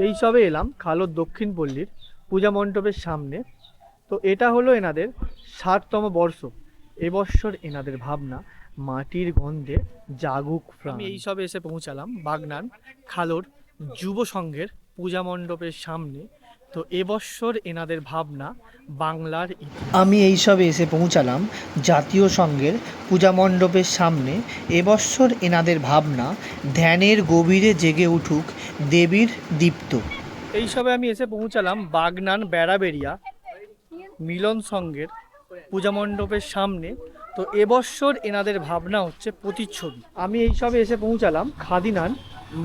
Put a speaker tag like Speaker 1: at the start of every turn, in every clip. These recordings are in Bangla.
Speaker 1: এই সবে এলাম খালোর দক্ষিণ পল্লীর পূজা মণ্ডপের সামনে। তো এটা হলো এনাদের ষাটতম বর্ষ। এবছর এনাদের ভাবনা, মাটির গন্ধে জাগুক আমি এই সবে এসে পৌঁছালাম বাগনান খালোর যুব সংঘের পূজা মণ্ডপের সামনে। তো এবছর এনাদের ভাবনা বাংলার
Speaker 2: আমি এই সবে এসে পৌঁছালাম জাতীয় সংঘের পূজা মণ্ডপের সামনে। এবছর এনাদের ভাবনা ধ্যানের গভীরে জেগে উঠুক দেবীর দীপ্ত।
Speaker 1: এই সবে আমি এসে পৌঁছালাম বাগনান বেড়াবেড়িয়া মিলন সংঘের পূজা মণ্ডপের সামনে। তো এবছর এনাদের ভাবনা হচ্ছে প্রতিচ্ছবি। আমি এই সবে এসে পৌঁছালাম খাদিনান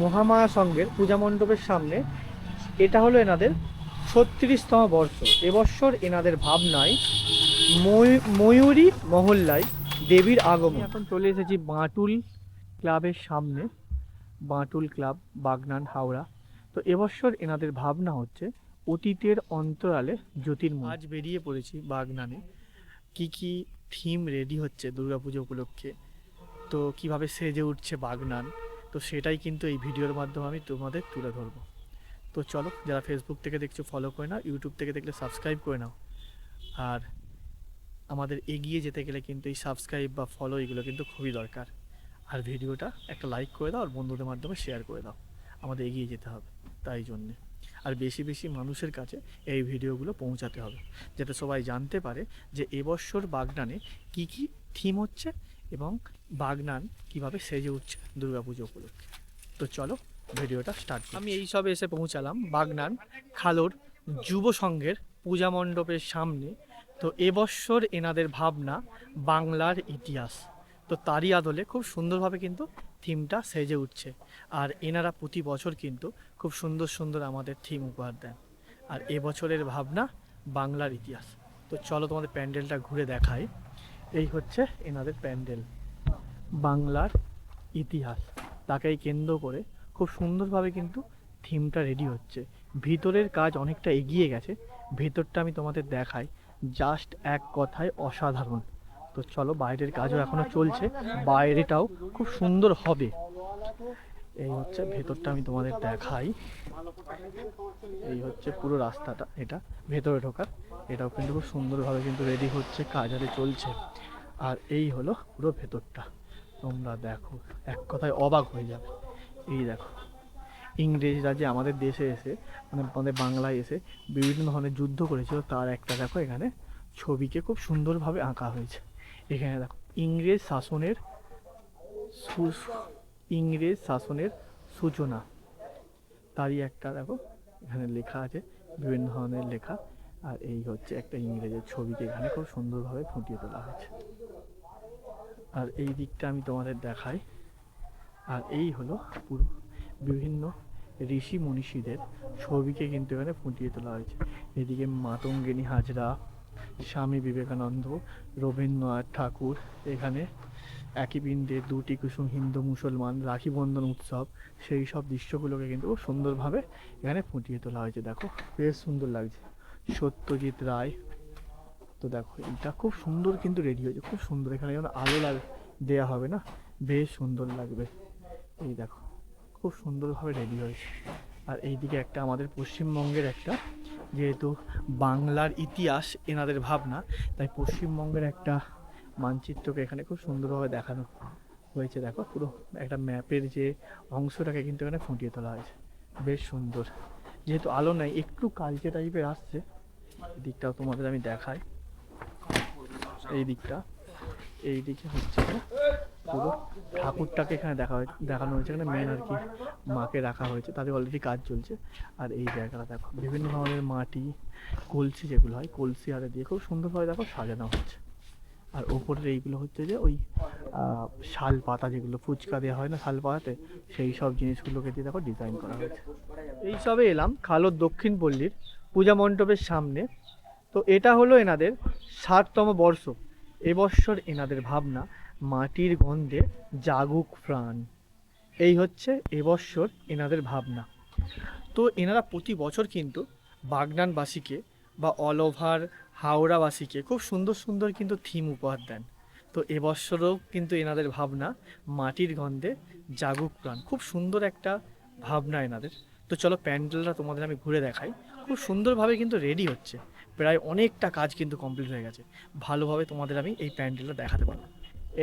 Speaker 1: মহামায়া সংঘের পূজা মণ্ডপের সামনে। এটা হলো এনাদের ছত্রিশতম বর্ষ। এবছর এনাদের ভাবনায় ময়ূ- ময়ূরী মহল্লায় দেবীর আগমন। এখন চলে এসেছি বাঁটুল ক্লাবের সামনে বাঁটুল ক্লাব বাগনান হাওড়া। তো এবছর এনাদের ভাবনা হচ্ছে অতীতের অন্তরালে জ্যোতির্ময়। আজ বেরিয়ে পড়েছি বাগনানে। কি কি থিম রেডি হচ্ছে দুর্গাপুজো উপলক্ষে? তো কীভাবে সেজে উঠছে বাগনান? তো সেটাই কিন্তু এই ভিডিওর মাধ্যমে আমি তোমাদের তুলে ধরবো। তো চলো, যারা ফেসবুক থেকে দেখছ ফলো করে নাও ইউটিউব থেকে দেখলে সাবস্ক্রাইব করে নাও। আর আমাদের এগিয়ে যেতে গেলে কিন্তু এই সাবস্ক্রাইব বা ফলো এগুলো কিন্তু খুবই দরকার। আর ভিডিওটা একটা লাইক করে দাও আর বন্ধুদের মাধ্যমে শেয়ার করে দাও। আমাদের এগিয়ে যেতে হবে তাই জন্যে। আর বেশি বেশি মানুষের কাছে এই ভিডিওগুলো পৌঁছাতে হবে, যাতে সবাই জানতে পারে যে এবছর বাগনানে কি কি থিম হচ্ছে এবং বাগনান কীভাবে সেজে উঠছে দুর্গাপুজো উপলক্ষে। তো চলো ভিডিওটা স্টার্ট আমি এই সবে এসে পৌঁছালাম বাগনান খালোর যুব সংঘের পূজা মণ্ডপের সামনে। তো এবছর এনাদের ভাবনা বাংলার ইতিহাস। তো তারই আদলে খুব সুন্দরভাবে কিন্তু থিমটা সেজে উঠছে। আর এনারা প্রতি বছর কিন্তু খুব সুন্দর সুন্দর আমাদের থিম উপহার দেন। আর এবছরের ভাবনা বাংলার ইতিহাস। তো চলো তোমাদের প্যান্ডেলটা ঘুরে দেখাই। এই হচ্ছে এনাদের প্যান্ডেল। বাংলার ইতিহাস। তাকেই কেন্দ্র করে খুব সুন্দরভাবে কিন্তু থিমটা রেডি হচ্ছে। ভিতরের কাজ অনেকটা এগিয়ে গেছে। ভেতরটা আমি তোমাদের দেখাই। জাস্ট এক কথায় অসাধারণ। তো চলো, বাইরের কাজও এখনও চলছে। বাইরেটাও খুব সুন্দর হবে। এই হচ্ছে, ভেতরটা আমি তোমাদের দেখাই। এই হচ্ছে পুরো রাস্তাটা, এটা ভেতরে ঢোকার। এটাও কিন্তু খুব সুন্দরভাবে কিন্তু রেডি হচ্ছে, কাজ আরে চলছে। আর এই হলো পুরো ভেতরটা। তোমরা দেখো, এক কথায় অবাক হয়ে যাবে। এই দেখো। ইংরেজরা যে আমাদের দেশে এসে মানে আমাদের বাংলায় এসে বিভিন্ন ধরনের যুদ্ধ করেছিল। তার একটা দেখো এখানে ছবিকে খুব সুন্দরভাবে আঁকা হয়েছে। এখানে দেখো, ইংরেজ শাসনের ইংরেজ শাসনের সূচনা। তারই একটা দেখো, এখানে লেখা আছে, বিভিন্ন ধরনের লেখা। আর এই হচ্ছে একটা ইংরেজের ছবিকে এখানে খুব সুন্দরভাবে ফুটিয়ে তোলা হয়েছে। আর এই দিকটা আমি তোমাদের দেখাই। আর এই হলো পুরো বিভিন্ন ঋষি মনীষীদের ছবিকে কিন্তু এখানে ফুটিয়ে তোলা হয়েছে। এদিকে মাতঙ্গিনী হাজরা, স্বামী বিবেকানন্দ, রবীন্দ্রনাথ ঠাকুর, এখানে একই পিণ্ডে দুটি কুসুম হিন্দু মুসলমান রাখি বন্ধন উৎসব, সেই সব দৃশ্যগুলোকে কিন্তু খুব সুন্দরভাবে এখানে ফুটিয়ে তোলা হয়েছে। দেখো, বেশ সুন্দর লাগছে। সত্যজিৎ রায়, তো দেখো এটা খুব সুন্দর কিন্তু রেডি হয়েছে। খুব সুন্দর, এখানে যেমন আলো লাগ দেওয়া হবে না? বেশ সুন্দর লাগবে। এই দেখো, খুব সুন্দরভাবে রেডি হয়েছে। আর এইদিকে একটা আমাদের পশ্চিমবঙ্গের একটা, যেহেতু বাংলার ইতিহাস এনাদের ভাবনা, তাই পশ্চিমবঙ্গের একটা মানচিত্রকে এখানে খুব সুন্দরভাবে দেখানো হয়েছে। দেখো, পুরো একটা ম্যাপের যে অংশটাকে কিন্তু এখানে ফুটিয়ে তোলা হয়েছে। বেশ সুন্দর। যেহেতু আলো নাই, একটু কালচে টাইপের আসছে। দিকটাও তোমাদের আমি দেখাই। এই দিকটা, এই দিকে হচ্ছে পুরো ঠাকুরটাকে এখানে দেখা হয়েছে, দেখানো হয়েছে। এখানে মেন আর কি মাকে রাখা হয়েছে। তাদের অলরেডি কাজ চলছে। আর এই জায়গাটা দেখো, বিভিন্ন ধরনের মাটি, কলসি যেগুলো হয়, কলসি আরে দিয়ে খুব সুন্দরভাবে দেখো সাজানো হচ্ছে আর ওপরের এইগুলো হচ্ছে যে ওই শাল পাতা যেগুলো, ফুচকা দেওয়া হয় না শাল পাতাতে, সেই সব জিনিসগুলোকে দিয়ে দেখো ডিজাইন করা হয়েছে। এই সবে এলাম খালোর দক্ষিণ পল্লীর পূজা মণ্ডপের সামনে। তো এটা হলো এনাদের ষাটতম বর্ষ। এবছর এনাদের ভাবনা। মাটির গন্ধে জাগুক প্রাণ। এই হচ্ছে এবছর এনাদের ভাবনা। তো এনারা প্রতি বছর কিন্তু বাগনানবাসীকে বা অল ওভার হাওড়াবাসীকে খুব সুন্দর সুন্দর কিন্তু থিম উপহার দেন। তো এবছরও কিন্তু এনাদের ভাবনা মাটির গন্ধে জাগুক প্রাণ। খুব সুন্দর একটা ভাবনা এনাদের। তো চলো প্যান্ডেলটা তোমাদের আমি ঘুরে দেখাই। খুব সুন্দরভাবে কিন্তু রেডি হচ্ছে। প্রায় অনেকটা কাজ কিন্তু কমপ্লিট হয়ে গেছে। ভালোভাবে তোমাদের আমি এই প্যান্ডেলটা দেখাতে পারব।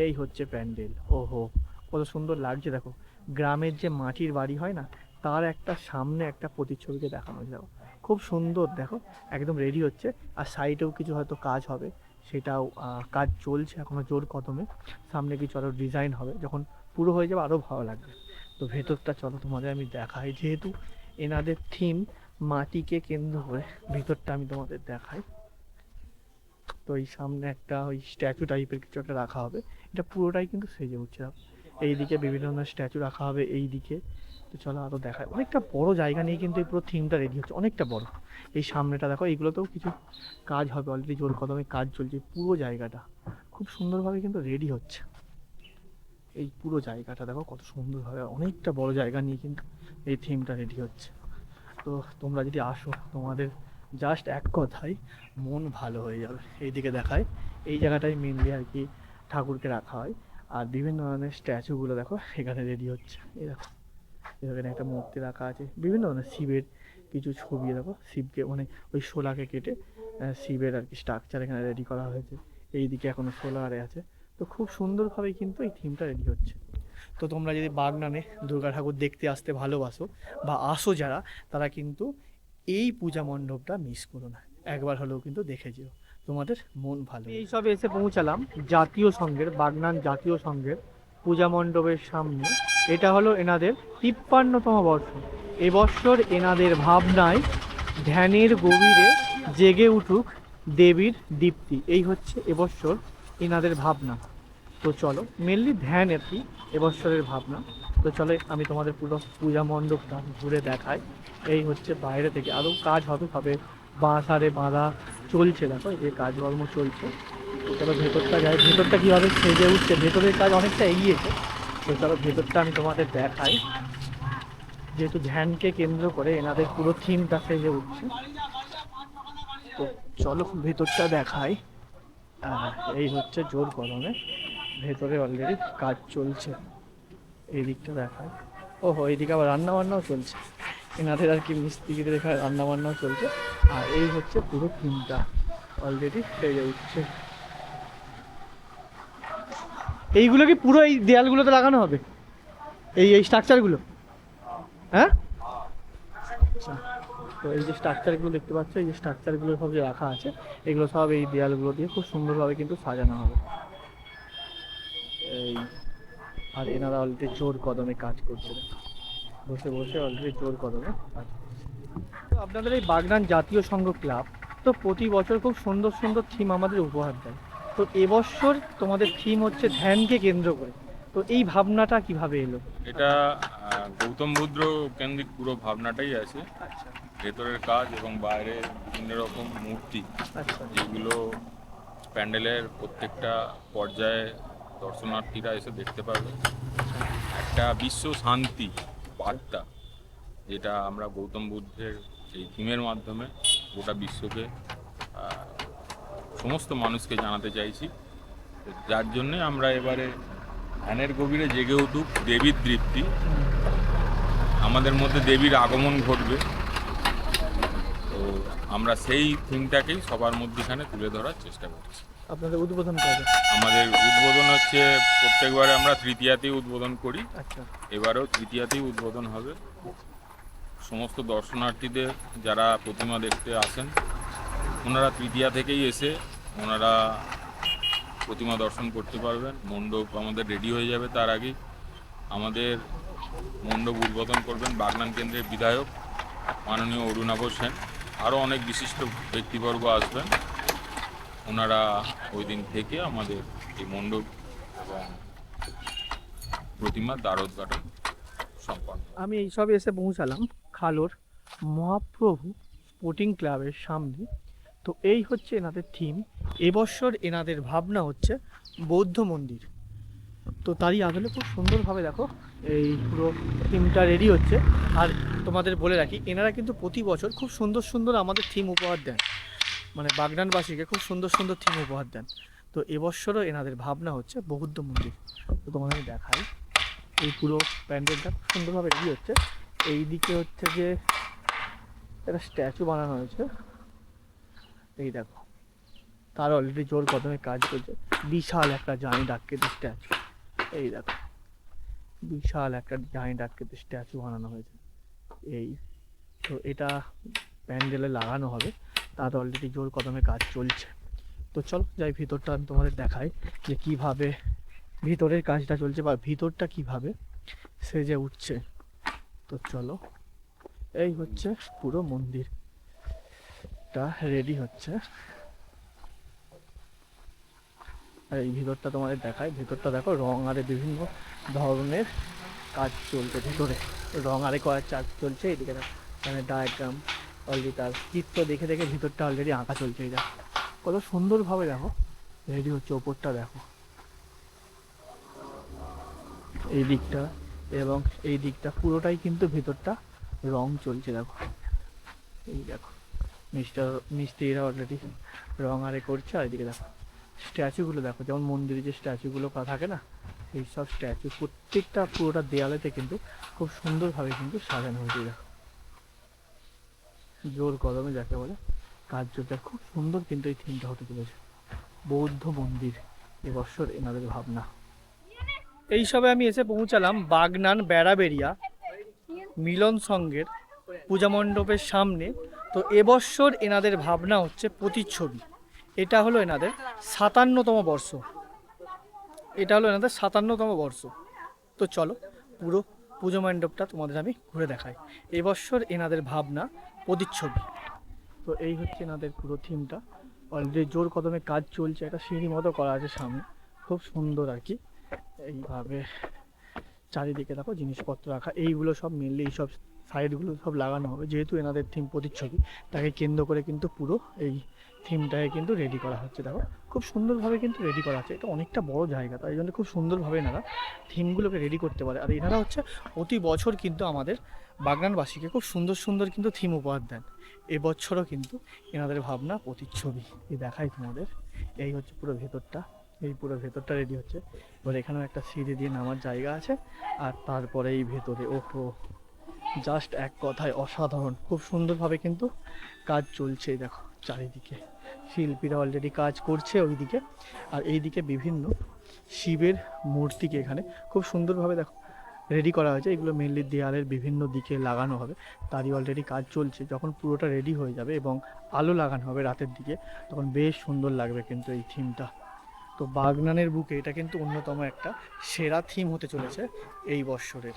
Speaker 1: এই হচ্ছে প্যান্ডেল। ওহো, কত সুন্দর লাগছে দেখো। গ্রামের যে মাটির বাড়ি হয় না, তার একটা সামনে একটা প্রতিচ্ছবিকে দেখানো হয়েছে দেখো। খুব সুন্দর দেখো, একদম রেডি হচ্ছে। আর সাইডেও কিছু হয়তো কাজ হবে, সেটাও কাজ চলছে এখনও জোর কদমে। সামনে কিছু আরও ডিজাইন হবে, যখন পুরো হয়ে যাবে আরও ভালো লাগবে। তো ভেতরটা চলো, তোমাদের আমি দেখাই। যেহেতু এনাদের থিম মাটিকে কেন্দ্র করে, ভেতরটা আমি তোমাদের দেখাই। তো এই সামনে একটা ওই স্ট্যাচু টাইপের কিছু একটা রাখা হবে। এটা পুরোটাই কিন্তু সেজে উঠছে। এইদিকে বিভিন্ন ধরনের স্ট্যাচু রাখা হবে এই দিকে তো চলো আরও দেখায় অনেকটা বড় জায়গা নিয়ে কিন্তু এই পুরো থিমটা রেডি হচ্ছে। অনেকটা বড়। এই সামনেটা দেখো, এইগুলোতেও কিছু কাজ হবে অলরেডি জোর কদমে কাজ চলছে পুরো জায়গাটা। খুব সুন্দরভাবে কিন্তু রেডি হচ্ছে। এই পুরো জায়গাটা দেখো কত সুন্দরভাবে, অনেকটা বড় জায়গা নিয়ে কিন্তু এই থিমটা রেডি হচ্ছে। তো তোমরা যদি আসো তোমাদের জাস্ট এক কথায় মন ভালো হয়ে যাবে। এইদিকে দেখায়, এই জায়গাটাই মেনলি আর কি ঠাকুরকে রাখা হয়। আর বিভিন্ন ধরনের স্ট্যাচুগুলো দেখো, এখানে রেডি হচ্ছে। এই দেখো, এখানে একটা মূর্তি রাখা আছে। বিভিন্ন ধরনের শিবের কিছু ছবি দেখো, শিবকে মানে ওই শোলাকে কেটে শিবের আর কি স্ট্রাকচার এখানে রেডি করা হয়েছে। এইদিকে এখনও সোলারে আছে। তো খুব সুন্দরভাবে কিন্তু এই থিমটা রেডি হচ্ছে। তো তোমরা যদি বাগনানে দুর্গা ঠাকুর দেখতে আসতে ভালোবাসো বা আসো যারা, তারা কিন্তু এই পূজা মণ্ডপটা মিস করো না। একবার হলেও কিন্তু দেখে যেও। তোমাদের মন ভালো এই সবে এসে পৌঁছালাম জাতীয় সংঘের বাগনান জাতীয় সংঘের পূজা মণ্ডপের সামনে। এটা হলো এনাদের তিপ্পান্নতম বর্ষ। এবছর এনাদের ভাবনায় ধ্যানের গভীরে জেগে উঠুক দেবীর দীপ্তি। এই হচ্ছে এবছর এনাদের ভাবনা। তো চলো মেনলি ধ্যান আর কি, এবছরের ভাবনা। তো চলো, আমি তোমাদের পুরো পূজা মণ্ডপটা ঘুরে দেখাই। এই হচ্ছে বাইরে থেকে। আরও কাজ হবে হবে বাঁশ আরে বাঁধা চলছে, দেখো, এই যে কাজকর্ম চলছে। তো চলো, ভেতরটা যায় ভেতরটা কীভাবে সেজে উঠছে? ভেতরের কাজ অনেকটা এগিয়েছে। তো চলো, ভেতরটা আমি তোমাদের দেখাই। যেহেতু ধ্যানকে কেন্দ্র করে এনাদের পুরো থিমটা সেজে উঠছে। তো চলো, ভেতরটা দেখাই। এই হচ্ছে জোর গরমে ভেতরে অলরেডি কাজ চলছে। এই দিকটা দেখায়। ওহো, এইদিকে আবার রান্না বান্নাও চলছে। এনাদের আর কি মিস্ত্রিদের এখানে রান্না বান্নাও চলছে। আর এই হচ্ছে পুরো থিমটা অলরেডি সেজে উঠছে। এইগুলো কি পুরো এই দেয়ালগুলোতে লাগানো হবে? এই এই স্ট্রাকচারগুলো হ্যাঁ? আচ্ছা। তো এই যে স্ট্রাকচারগুলো দেখতে পাচ্ছ, এই যে স্ট্রাকচারগুলো সব যে রাখা আছে, এগুলো সব এই দেয়ালগুলো দিয়ে খুব সুন্দরভাবে কিন্তু সাজানো হবে। এই আর এনারা অলরেডি জোর কদমে কাজ করছে বসে বসে অলরেডি জোর কদমে কাজ তো আপনাদের এই বাগনান জাতীয় সংঘ ক্লাব তো প্রতি বছর খুব সুন্দর সুন্দর থিম আমাদের উপহার দেয়। তো এবছর তোমাদের থিম হচ্ছে ধ্যানকে কেন্দ্র করে। তো এই ভাবনাটা কীভাবে এলো?
Speaker 3: এটা গৌতম বুদ্ধ কেন্দ্রিক পুরো ভাবনাটাই আছে।
Speaker 1: আচ্ছা।
Speaker 3: ভেতরের কাজ এবং বাইরে বিভিন্ন রকম মূর্তি
Speaker 1: আচ্ছা।
Speaker 3: যেগুলো প্যান্ডেলের প্রত্যেকটা পর্যায়ে দর্শনার্থীরা এসে দেখতে পাবে একটা বিশ্ব শান্তি বার্তা, যেটা আমরা গৌতম বুদ্ধের এই থিমের মাধ্যমে গোটা বিশ্বকে সমস্ত মানুষকে জানাতে চাইছি। যার জন্যে আমরা এবারে ধ্যানের গভীরে জেগে উঠুক দেবীর তৃপ্তি আমাদের মধ্যে দেবীর আগমন ঘটবে। তো আমরা সেই থিমটাকেই সবার মধ্যেখানে তুলে ধরার চেষ্টা করছি।
Speaker 1: আপনাদের উদ্বোধন করবে
Speaker 3: আমাদের উদ্বোধন হচ্ছে প্রত্যেকবারে আমরা তৃতীয়াতেই উদ্বোধন করি।
Speaker 1: আচ্ছা।
Speaker 3: এবারেও তৃতীয়াতেই উদ্বোধন হবে। সমস্ত দর্শনার্থীদের যারা প্রতিমা দেখতে আসেন ওনারা তৃতীয়া থেকেই এসে ওনারা প্রতিমা দর্শন করতে পারবেন। মণ্ডপ আমাদের রেডি হয়ে যাবে তার আগেই। আমাদের মণ্ডপ উদ্বোধন করবেন বাগনান কেন্দ্রের বিধায়ক মাননীয় অরুণাভ সেন। আরও অনেক বিশিষ্ট ব্যক্তিবর্গ আসবেন। ওনারা ওই দিন থেকে আমাদের এই মণ্ডপ এবং প্রতিমার দ্বার উদ্ঘাটন সম্পন্ন
Speaker 1: আমি এইসবে এসে পৌঁছালাম খালোর মহাপ্রভু স্পোর্টিং ক্লাবের সামনে। তো এই হচ্ছে এনাদের থিম। এবছর এনাদের ভাবনা হচ্ছে বৌদ্ধ মন্দির। তো তারই আদলে খুব সুন্দরভাবে দেখো, এই পুরো থিমটা রেডি হচ্ছে। আর তোমাদের বলে রাখি, এনারা কিন্তু প্রতি বছর খুব সুন্দর সুন্দর আমাদের থিম উপহার দেন। মানে বাগনানবাসীকে খুব সুন্দর সুন্দর থিম উপহার দেন। তো এবছরও এনাদের ভাবনা হচ্ছে বৌদ্ধ মন্দির। তো তোমাদের আমি দেখাই। এই পুরো প্যান্ডেলটা খুব সুন্দরভাবে রেডি হচ্ছে। এই দিকে হচ্ছে যে একটা স্ট্যাচু বানানো হয়েছে। এই দেখো। তার অলরেডি জোর কদমে কাজ করছে। বিশাল একটা জানি ডাক্কেতে স্ট্যাচু। এই দেখো। বিশাল একটা জানি ডাক্কেতে স্ট্যাচু বানানো হয়েছে। এই তো এটা প্যান্ডেলে লাগানো হবে। তার অলরেডি জোর কদমে কাজ চলছে। তো চলো, যাই ভিতরটা আমি তোমাদের দেখাই যে কীভাবে ভিতরের কাজটা চলছে বা ভিতরটা কীভাবে সেজে উঠছে। তো চলো, এই হচ্ছে পুরো মন্দিরটা রেডি হচ্ছে। আর এই ভিতরটা তোমাদের দেখায় ভিতরটা দেখো, রং আরে বিভিন্ন ধরনের কাজ চলছে ভিতরে। রং আরে করার চার্জ চলছে, এদিকে এখানে ডায়াগ্রাম অলরেডি তার চিত্র দেখে দেখে ভিতরটা অলরেডি আঁকা চলছে দেখো। কত সুন্দরভাবে দেখো। রেডি হচ্ছে ওপরটা, দেখো। এই দিকটা এবং এই দিকটা পুরোটাই কিন্তু ভিতরটা রং চলছে, দেখো। এই দেখো, মিস্টার, মিস্ত্রিরা অলরেডি রং আরে করছে, আর এদিকে দেখো, স্ট্যাচুগুলো দেখো। যেমন মন্দিরে যে স্ট্যাচুগুলো থাকে না, এই সব স্ট্যাচু প্রত্যেকটা পুরোটা দেয়ালেতে কিন্তু খুব সুন্দরভাবে কিন্তু সাজানো হয়েছে, দেখো। জোর কদমে যাকে বলে চলছে খুব সুন্দর কিন্তু এই থিমটা হতে চলেছে। বৌদ্ধ মন্দির এবছর এনাদের ভাবনা। এই সবে আমি এসে পৌঁছালাম বাগনান বেড়াবেড়িয়া মিলন সংঘের পূজা মণ্ডপের সামনে। তো এবছর এনাদের ভাবনা হচ্ছে প্রতিচ্ছবি। এটা হলো এনাদের সাতান্নতম বর্ষ। এটা হলো এনাদের সাতান্নতম বর্ষ। তো চলো পুরো পুজো মণ্ডপটা তোমাদের আমি ঘুরে দেখাই। এবছর এনাদের ভাবনা প্রতিচ্ছবি। তো এই হচ্ছে এনাদের পুরো থিমটা। অলরেডি জোর কদমে কাজ চলছে, একটা সিঁড়ি মতো করা আছে সামনে। খুব সুন্দর আর কি। এইভাবে চারিদিকে দেখো জিনিসপত্র রাখা। এইগুলো সব মেনলি এইসব সাইডগুলো সব লাগানো হবে, যেহেতু এনাদের থিম প্রতিচ্ছবি, তাকে কেন্দ্র করে কিন্তু পুরো এই থিমটাকে কিন্তু রেডি করা হচ্ছে। দেখো, খুব সুন্দরভাবে কিন্তু রেডি করা আছে। এটা অনেকটা বড় জায়গা, তাই জন্য খুব সুন্দরভাবে এনারা থিমগুলোকে রেডি করতে পারে। আর এনারা হচ্ছে প্রতি বছর কিন্তু আমাদের বাগনানবাসীকে খুব সুন্দর সুন্দর কিন্তু থিম উপহার দেন। এবছরও কিন্তু এনাদের ভাবনা প্রতিচ্ছবি। এই দেখাই তোমাদের। এই হচ্ছে পুরো ভেতরটা। এই পুরো ভেতরটা রেডি হচ্ছে। এবার এখানেও একটা সিঁড়ি দিয়ে নামার জায়গা আছে। আর তারপরে এই ভেতরে, ওহো! জাস্ট এক কথায় অসাধারণ। খুব সুন্দরভাবে কিন্তু কাজ চলছে, দেখো, চারিদিকে। শিল্পীরা অলরেডি কাজ করছে ওইদিকে। আর এইদিকে বিভিন্ন শিবের মূর্তিকে এখানে খুব সুন্দরভাবে দেখো রেডি করা হয়েছে। এগুলো মেনলি দেয়ালের বিভিন্ন দিকে লাগানো হবে। তারই অলরেডি কাজ চলছে। যখন পুরোটা রেডি হয়ে যাবে এবং আলো লাগানো হবে রাতের দিকে, তখন বেশ সুন্দর লাগবে কিন্তু এই থিমটা তো বাগনানের বুকে এটা কিন্তু অন্যতম একটা সেরা থিম হতে চলেছে এই বৎসরের।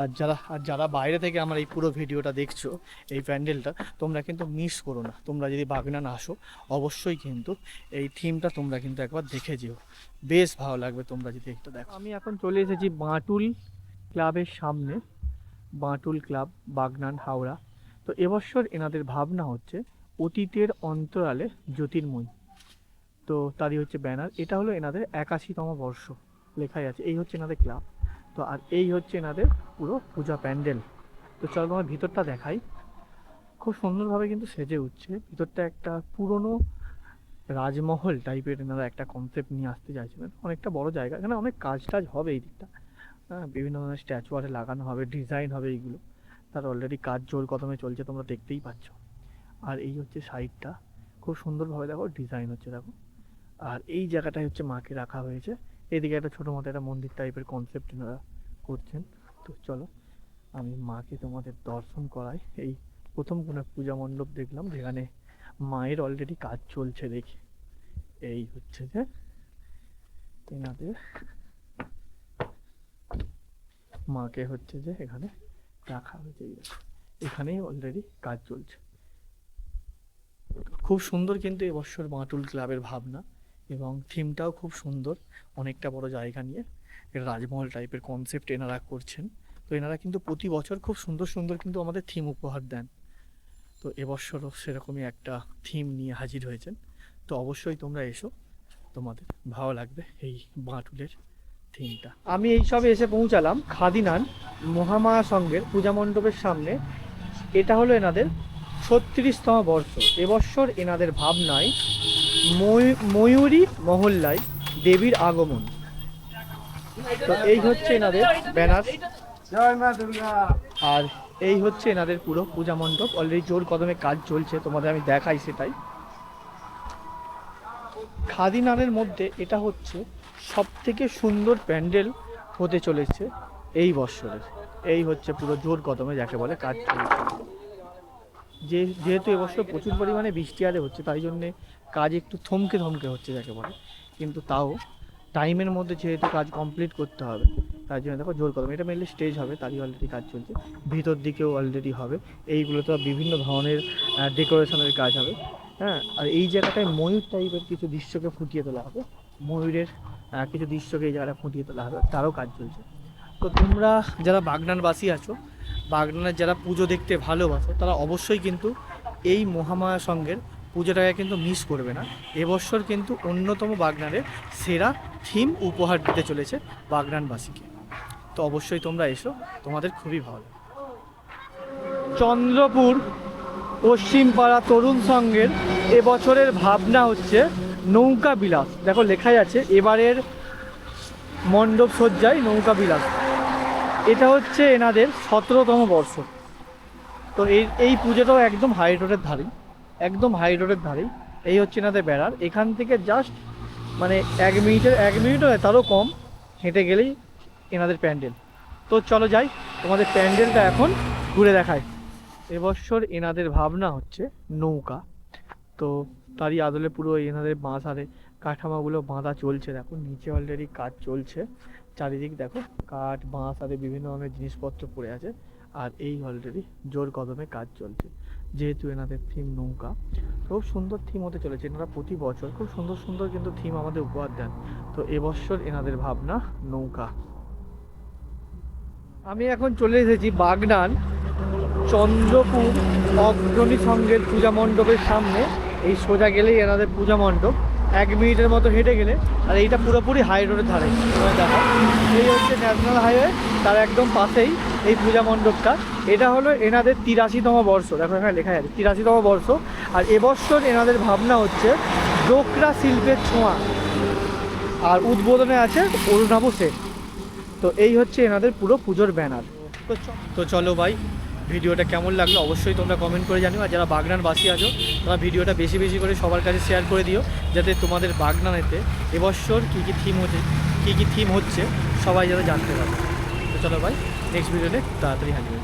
Speaker 1: আর যারা আর যারা বাইরে থেকে আমার এই পুরো ভিডিওটা দেখছ, এই প্যান্ডেলটা, তোমরা কিন্তু মিস করো না। তোমরা যদি বাগনান আসো, অবশ্যই কিন্তু এই থিমটা তোমরা কিন্তু একবার দেখে যেও। বেশ ভালো লাগবে তোমরা যদি একটা দেখো। আমি এখন চলে এসেছি বাঁটুল ক্লাবের সামনে, বাঁটুল ক্লাব, বাগনান, হাওড়া। তো এবছর এনাদের ভাবনা হচ্ছে অতীতের অন্তরালে জ্যোতির্ময়। তো তারই হচ্ছে ব্যানার। এটা হলো এনাদের একাশিতম বর্ষ, লেখাই আছে। এই হচ্ছে এনাদের ক্লাব। তো আর এই হচ্ছে এনাদের পুরো পূজা প্যান্ডেল। তো চলো তোমার ভিতরটা দেখাই। খুব সুন্দরভাবে কিন্তু সেজে উঠছে। ভিতরটা একটা পুরনো রাজমহল টাইপের এনারা একটা কনসেপ্ট নিয়ে আসতে চাইছিলেন। অনেকটা বড় জায়গা। এখানে অনেক কাজ টাজ হবে এই দিকটা। হ্যাঁ বিভিন্ন ধরনের স্ট্যাচু আরে লাগানো হবে ডিজাইন হবে এইগুলো। তার অলরেডি কাজ জোর কদমে চলছে, তোমরা দেখতেই পাচ্ছ। আর এই হচ্ছে সাইডটা খুব সুন্দরভাবে দেখো ডিজাইন হচ্ছে, দেখো। আর এই জায়গাটায় হচ্ছে মাকে রাখা হয়েছে। এদিকে একটা ছোটো মতো একটা মন্দির টাইপের কনসেপ্ট করছেন। তো চলো, আমি মাকে তোমাদের দর্শন করাই। এই প্রথম কোনো পূজা মণ্ডপ দেখলাম, যেখানে মায়ের অলরেডি কাজ চলছে দেখি। এই হচ্ছে যে এনাদের মাকে হচ্ছে যে এখানে রাখা হয়েছে। এখানেই অলরেডি কাজ চলছে। খুব সুন্দর কিন্তু এবছর মাটুল ক্লাবের ভাবনা। এবং থিমটাও খুব সুন্দর, অনেকটা বড় জায়গা নিয়ে। রাজমহল টাইপের কনসেপ্ট এনারা করছেন। তো এনারা কিন্তু প্রতি বছর খুব সুন্দর সুন্দর কিন্তু আমাদের থিম উপহার দেন। তো এবছরও সেরকমই একটা থিম নিয়ে হাজির হয়েছেন। তো অবশ্যই তোমরা এসো। তোমাদের ভালো লাগবে এই বাঁটুলের থিমটা আমি এই সবে এসে পৌঁছালাম খাদিনান মহামায়া সঙ্গের পূজা মণ্ডপের সামনে। এটা হলো এনাদের ছত্রিশতম বর্ষ। এবছর এনাদের ভাবনায় ময়ূরী মহল্লায় দেবীর আগমন। তো এই হচ্ছে এনাদের ব্যানার। আর এই হচ্ছে এনাদের পুরো পূজা মণ্ডপ। অলরেডি জোর কদমে কাজ চলছে তোমাদের আমি দেখাই সেটাই। খাদিনারের মধ্যে এটা হচ্ছে সব থেকে সুন্দর প্যান্ডেল হতে চলেছে এই বৎসরের। এই হচ্ছে পুরো জোর কদমে যাকে বলে কাজ চলছে। যে যেহেতু এবছর প্রচুর পরিমাণে বৃষ্টি আরে হচ্ছে তাই জন্যে কাজ একটু থমকে থমকে হচ্ছে যাকে বলে। কিন্তু তাও টাইমের মধ্যে যেহেতু কাজ কমপ্লিট করতে হবে, তার জন্য দেখো জোর কদম। এটা মেনলি স্টেজ হবে, তারই অলরেডি কাজ চলছে। ভিতর দিকেও অলরেডি হবে। এইগুলো তো বিভিন্ন ধরনের ডেকোরেশনের কাজ হবে। হ্যাঁ আর এই জায়গাটায় ময়ূর টাইপের কিছু দৃশ্যকে ফুটিয়ে তোলা হবে। ময়ূরের কিছু দৃশ্যকে এই জায়গাটা ফুটিয়ে তোলা হবে। তারও কাজ চলছে। তো তোমরা যারা বাগনানবাসী আছো, বাগনানের যারা পুজো দেখতে ভালোবাসো, তারা অবশ্যই কিন্তু এই মহামায়া সঙ্গের পুজোটাকে কিন্তু মিস করবে না। এবছর কিন্তু অন্যতম বাগনানের সেরা থিম উপহার দিতে চলেছে বাগনানবাসীকে। তো অবশ্যই তোমরা এসো, তোমাদের খুবই ভালো। চন্দ্রপুর পশ্চিমপাড়া তরুণ সংঘের এবছরের ভাবনা হচ্ছে নৌকা বিলাস। দেখো লেখাই আছে, এবারের মণ্ডপ সজ্জায় নৌকা বিলাস। এটা হচ্ছে এনাদের সতেরোতম বর্ষ। তো এই এই পুজোটাও একদম হাই রোডের একদম হাই রোডের ধারেই। এই হচ্ছে এনাদের বেড়ার। এখান থেকে জাস্ট মানে এক মিনিটের এক মিনিট নয়, তারও কম হেঁটে গেলেই এনাদের প্যান্ডেল। তো চলো যাই তোমাদের প্যান্ডেলটা এখন ঘুরে দেখায় এবছর এনাদের ভাবনা হচ্ছে নৌকা। তো তারই আদলে পুরো এনাদের বাঁশ আরে কাঠামোগুলো বাঁধা চলছে। দেখো নিচে অলরেডি কাজ চলছে। চারিদিক দেখো কাঠ বাঁশ আরে বিভিন্ন ধরনের জিনিসপত্র পড়ে আছে। আর এই অলরেডি জোর কদমে কাজ চলছে। যেহেতু এনাদের থিম নৌকা খুব সুন্দর থিম হতে চলেছে। এনারা প্রতি বছর খুব সুন্দর সুন্দর কিন্তু থিম আমাদের উপহার দেন। তো এবছর এনাদের ভাবনা নৌকা। আমি এখন চলে এসেছি বাগনান, চন্দ্রপুর অগ্রণী সঙ্গের পূজা মণ্ডপের সামনে। এই সোজা গেলেই এনাদের পূজা মণ্ডপ। এক মিনিটের মতো হেঁটে গেলে, আর এইটা পুরোপুরি হাই রোডের ধারে। দেখো এই হচ্ছে ন্যাশনাল হাইওয়ে তার একদম পাশেই এই পূজা মণ্ডপটা। এটা হলো এনাদের তিরাশিতম বর্ষ। দেখো এখানে লেখা আছে, তিরাশিতম বর্ষ। আর এবছর এনাদের ভাবনা হচ্ছে ডোকরা শিল্পের ছোঁয়া। আর উদ্বোধনে আছে অরুণাভ সেন। তো এই হচ্ছে এনাদের পুরো পুজোর ব্যানার। তো চলো ভাই ভিডিওটা কেমন লাগল অবশ্যই তোমরা কমেন্ট করে জানিও। আর যারা বাগনান বাসী আছো, তারা ভিডিওটা বেশি বেশি করে সবার কাছে শেয়ার করে দিও, যাতে তোমাদের বাগনানেতে এবছর কী কী থিম হচ্ছে, কী কী থিম হচ্ছে, সবাই যাতে জানতে পারে। তো চলো ভাই নেক্সট ভিডিওতে তাড়াতাড়ি হাজির